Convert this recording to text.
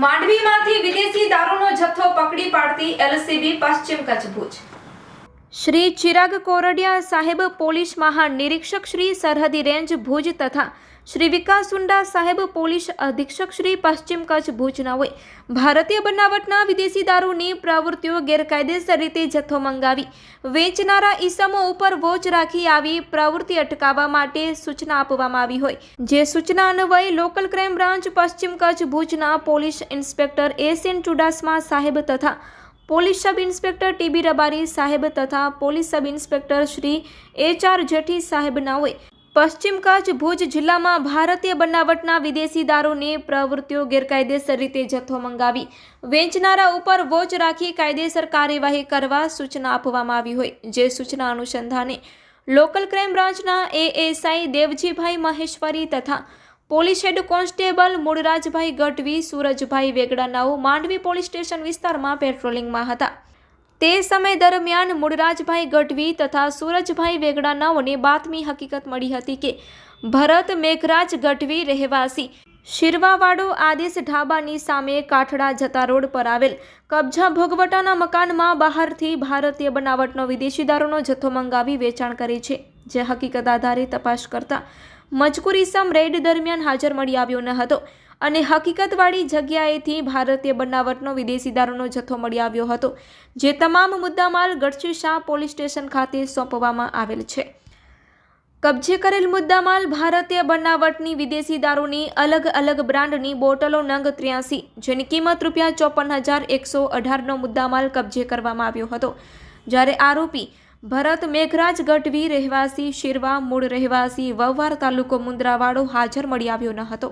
માંડવીમાંથી વિદેશી દારૂનો જથ્થો પકડી પાડતી એલસીબી પશ્ચિમ કચ્છ ભુજ શ્રી ચિરાગ કોરડિયા સાહેબ પોલીસ મહાનિરીક્ષક શ્રી સરહદી રેન્જ ભુજ તથા શ્રી વિકાસ સુંડા સાહેબ પોલીસ અધિક્ષક શ્રી પશ્ચિમ કચ્છ ભુજનાઓએ ભારતીય બનાવટના વિદેશી દારૂની પ્રવૃત્તિઓ ગેરકાયદેસર રીતે જથ્થો મંગાવી, વેચનારા ઈસમો ઉપર વોચ રાખી આવી પ્રવૃત્તિ અટકાવવા માટે સૂચના આપવામાં આવી હોય. જે સૂચના અન્વયે લોકલ ક્રાઇમ બ્રાન્ચ પશ્ચિમ કચ્છ ભુજના police inspector S N Chudasama સાહેબ તથા police sub inspector T B Rabari સાહેબ તથા police sub inspector Shri H R Jethi સાહેબનાઓએ પશ્ચિમ કચ્છ ભુજ જિલ્લામાં ભારતીય બનાવટના વિદેશી દારૂની પ્રવૃત્તિઓ ગેરકાયદેસર રીતે જથ્થો મંગાવી વેચનારા ઉપર વોચ રાખી કાયદેસર કાર્યવાહી કરવા સૂચના આપવામાં આવી હોય. જે સૂચના અનુસંધાને લોકલ ક્રાઇમ બ્રાન્ચના એએસઆઈ દેવજીભાઈ મહેશ્વરી તથા police head constable Mulrajbhai Gadhvi, Surajbhai વેગડાનાઓ Mandvi police station વિસ્તારમાં પેટ્રોલિંગમાં હતા. તે સમય દરમિયાન મૂળરાજભાઈ ગઢવી તથા સુરજભાઈ વેગડાનાઓને બાતમી હકીકત મળી હતી કે ભરત મેઘરાજ ગઢવી રહેવાસી. શિરવાવાડો આદેશ ઢાબાની સામે કાઠડા જતા રોડ પર આવેલ કબજા ભોગવટાના મકાનમાં બહારથી ભારતીય બનાવટનો વિદેશી દારૂનો જથ્થો મંગાવી વેચાણ કરે છે, જે હકીકત આધારે તપાસ કરતા મજકૂર ઇસમ રેડ દરમિયાન હાજર મળી આવ્યો ન હતો. અને હકીકતવાળી જગ્યાએથી ભારતીય બનાવટનો વિદેશી દારૂનો જથ્થો મળી આવ્યો હતો, જે તમામ મુદ્દામાલ ગઢશી શાહ પોલીસ સ્ટેશન ખાતે સોંપવામાં આવેલ છે. કબજે કરેલ મુદ્દામાલ ભારતીય બનાવટની વિદેશી દારૂની અલગ અલગ બ્રાન્ડની બોટલો નંગ ત્ર્યાસી, જેની કિંમત રૂપિયા ચોપન હજાર એકસો અઢારનો મુદ્દામાલ કબજે કરવામાં આવ્યો હતો. જ્યારે આરોપી ભરત મેઘરાજ ગઢવી રહેવાસી, શિરવા મૂળ રહેવાસી વવાર તાલુકો મુન્દ્રાવાડો હાજર મળી આવ્યો ન હતો.